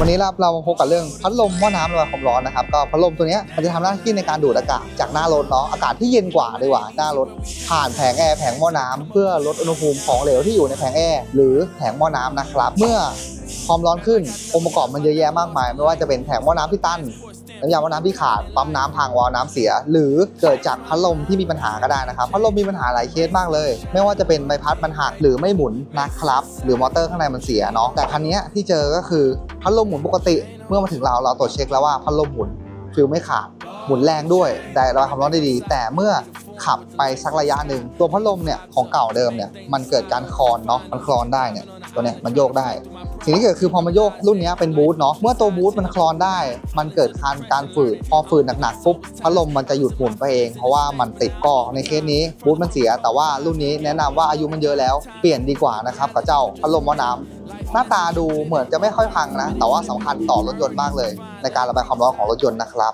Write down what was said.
วันนี้เราเรามาพบกับเรื่องพัดลมหม้อน้ำระบายความร้อนนะครับก็พัดลมตัวนี้มันจะทำหน้าที่ในการดูดอากาศจากหน้ารถเนาะอากาศที่เย็นกว่าดีกว่าหน้ารถผ่านแผงแอร์แผงหม้อน้ำเพื่อลดอุณหภูมิของเหลวที่อยู่ในแผงแอร์หรือแผงหม้อน้ำนะครับ เมื่อความร้อนขึ้นองค์ประกอบมันเยอะแยะมากมาย ไม่ว่าจะเป็นแผงหม้อน้ำที่ตัน น้ำยาว่าน้ำที่ขาดปั๊มน้ำพังวาล์วน้ำเสีย หรือเกิดจากพัดลมที่มีปัญหาก็ได้นะครับพัดลมมีปัญหาหลายเคสมากเลย ไม่ว่าจะเป็นใบพัดมันหักหรือไม่หมุนนะครับหรือมอเตอร์ข้างในมันเสียเนาะแต่คันนี้ที่เจอก็คือพัดลมหมุนปกติ เมื่อมาถึงเราเราตรวจเช็คแล้วว่าพัดลมหมุนฟิลไม่ขาดหมุนแรงด้วย แต่ระบายความร้อนได้ดี แต่เมื่อ ขับไปสักระยะหนึ่งตัวพัดลมเนี่ยของเก่าเดิมเนี่ยมันเกิดการคลอนเนาะมันคลอนได้เนี่ยตัวเนี้ยมันโยกได้สิ่งที่เกิดคือพอมันโยกรุ่นนี้เป็นบูทเนาะเมื่อตัวบูทมันคลอนได้ มันเกิดการการฝืดพอฝืดหนักๆปุ๊บพัดลมมันจะหยุดหมุนไปเอง เพราะว่ามันติดก็ในเคสนี้บูทมันเสีย แต่ว่ารุ่นนี้แนะนำว่าอายุมันเยอะแล้วเปลี่ยนดีกว่านะครับกับเจ้าพัดลมม้อน้ำหน้าตาดูเหมือนจะไม่ค่อยพังนะ แต่ว่าสำคัญต่อรถยนต์มากเลย ในการระบายความร้อนของรถยนต์นะครับ